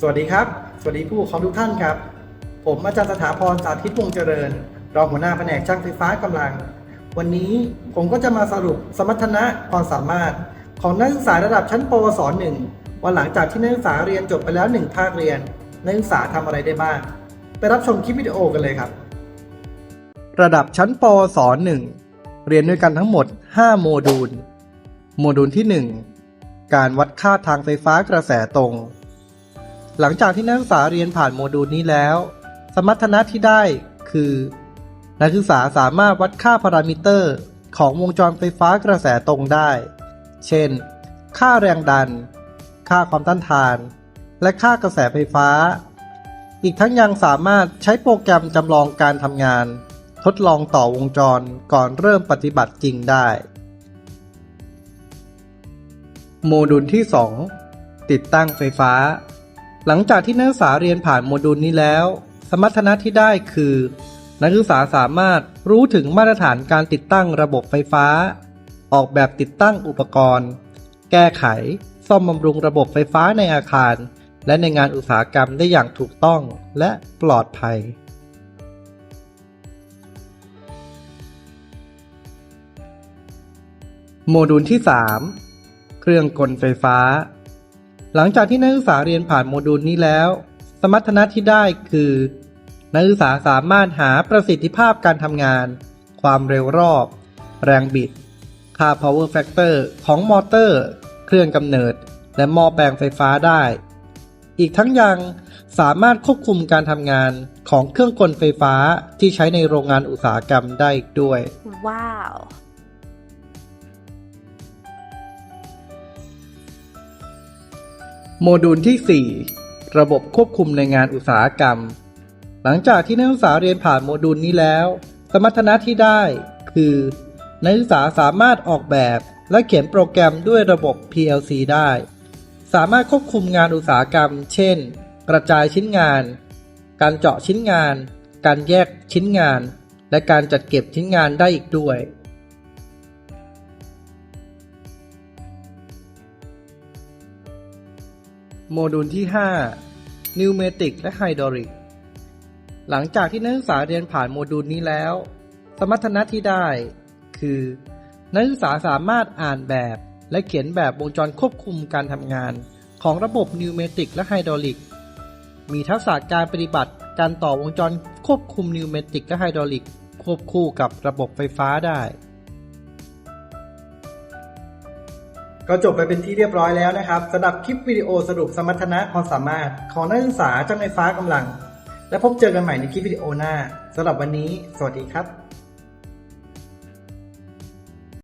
สวัสดีครับ สวัสดีผู้ปกครองทุกท่านครับ ผมอาจารย์สถาพรสาธิตวงศ์เจริญ รองหัวหน้าแผนกช่างไฟฟ้ากำลัง วันนี้ผมก็จะมาสรุปสมรรถนะความสามารถ ของนักศึกษาระดับชั้นปวสหนึ่งว่าหลังจากที่นักศึกษาเรียนจบไปแล้วหนึ่งภาคเรียน นักศึกษาทำอะไรได้บ้าง ไปรับชมคลิปวิดีโอกันเลยครับ ระดับชั้นปวสหนึ่งเรียนด้วยกันทั้งหมด 5 โมดูล โมดูลที่ 1 การวัดค่าทางไฟฟ้ากระแสตรง หลังจากที่นักศึกษาเรียนผ่านโมดูลนี้แล้ว สมรรถนะที่ได้คือ นักศึกษาสามารถวัดค่าพารามิเตอร์ ของวงจรไฟฟ้ากระแสตรงได้ เช่น ค่าแรงดัน ค่าความต้านทาน และค่ากระแสไฟฟ้า อีกทั้งยังสามารถใช้โปรแกรมจำลองการทำงาน ทดลองต่อวงจรก่อนเริ่มปฏิบัติจริงได้ โมดูลที่ 2 ติดตั้งไฟฟ้า หลังจากที่นักศึกษาเรียนผ่านโมดูลนี้แล้ว สมรรถนะที่ได้คือ นักศึกษาสามารถรู้ถึงมาตรฐานการติดตั้งระบบไฟฟ้า ออกแบบติดตั้งอุปกรณ์ แก้ไข ซ่อมบำรุงระบบไฟฟ้าในอาคาร และในงานอุตสาหกรรมได้อย่างถูกต้องและปลอดภัย โมดูลที่ 3 เครื่องกลไฟฟ้า หลังจากที่นักศึกษาเรียนผ่านโมดูลนี้แล้ว สมรรถนะที่ได้คือ นักศึกษาสามารถหาประสิทธิภาพการทำงาน ความเร็วรอบ แรงบิด ค่า power factor ของมอเตอร์ เครื่องกำเนิด และหม้อแปลงไฟฟ้าได้ อีกทั้งยังสามารถควบคุมการทำงานของเครื่องกลไฟฟ้าที่ใช้ในโรงงานอุตสาหกรรมได้อีกด้วย Wow. โมดูลที่ 4 ระบบควบคุมในงานอุตสาหกรรม หลังจากที่นักศึกษาเรียนผ่านโมดูลนี้แล้ว สมรรถนะที่ได้ คือ นักศึกษาสามารถออกแบบและเขียนโปรแกรมด้วยระบบ PLC ได้ สามารถควบคุมงานอุตสาหกรรม เช่น กระจายชิ้นงาน การเจาะชิ้นงาน การแยกชิ้นงาน และการจัดเก็บชิ้นงานได้อีกด้วย โมดูลที่ 5 นิวเมติกและไฮดรอลิก หลังจากที่นักศึกษาเรียนผ่านโมดูลนี้แล้ว สมรรถนะที่ได้ คือ นักศึกษาสามารถอ่านแบบ และเขียนแบบวงจรควบคุมการทำงาน ของระบบนิวเมติกและไฮดรอลิก มีทักษะการปฏิบัติการต่อวงจรควบคุมนิวเมติกและไฮดรอลิก ควบคู่กับระบบไฟฟ้าได้ ก็จบไปเป็นที่เรียบร้อยแล้วนะครับสำหรับคลิปวิดีโอสรุปสมรรถนะความสามารถของนักศึกษาจ้าในฟ้ากำลัง และพบเจอกันใหม่ในคลิปวิดีโอหน้าสำหรับวันนี้ สวัสดีครับ